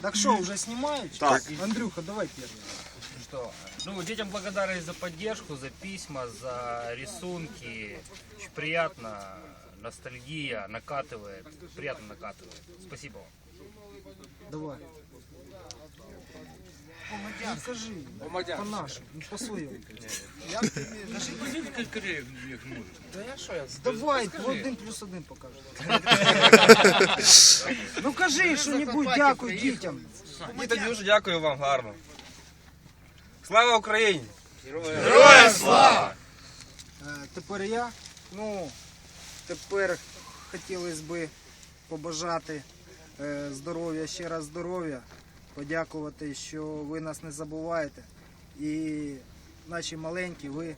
Так что, уже снимают? Так. Андрюха, давай первый. Что? Ну, детям благодарность за поддержку, за письма, за рисунки. Очень приятно. Ностальгия накатывает. Приятно накатывает. Спасибо вам. Давай. Ну, скажи, по-нашему, ну, по-своему. Да я що я Давай, один плюс один покажи. ну кажи що-небудь, дякую дітям. Діти, дуже дякую вам гарно. Слава Україні! Е, Тепер я. Ну, тепер хотілося б побажати е, здоров'я, ще раз здоров'я, подякувати, що ви нас не забуваєте. І наші маленькі, ви,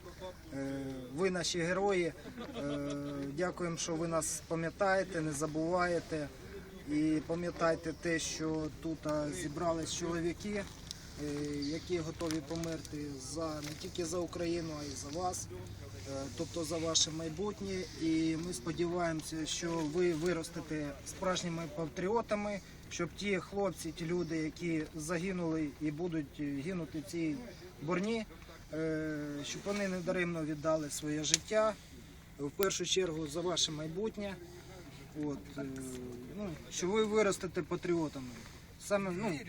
е, ви наші герої. Е, Дякуємо, що ви нас пам'ятаєте, не забуваєте. І пам'ятайте те, що тут зібрались чоловіки, е, які готові померти за не тільки за Україну, а й за вас, тобто за ваше майбутнє. І ми сподіваємося, що ви виростете справжніми патріотами, щоб ті хлопці, ті люди, які загинули і будуть гинути в цій борні, е, щоб вони не даремно віддали своє життя. В першу чергу за ваше майбутнє. От, е, ну, що ви виростете патріотами. Саме ну,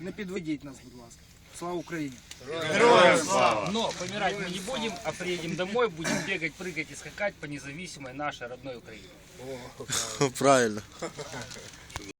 не підведіть нас, будь ласка. Слава Україні! Но помирать мы не будем, а приедем домой, будем бегать, прыгать и скакать по независимой нашей родной Украине. Правильно.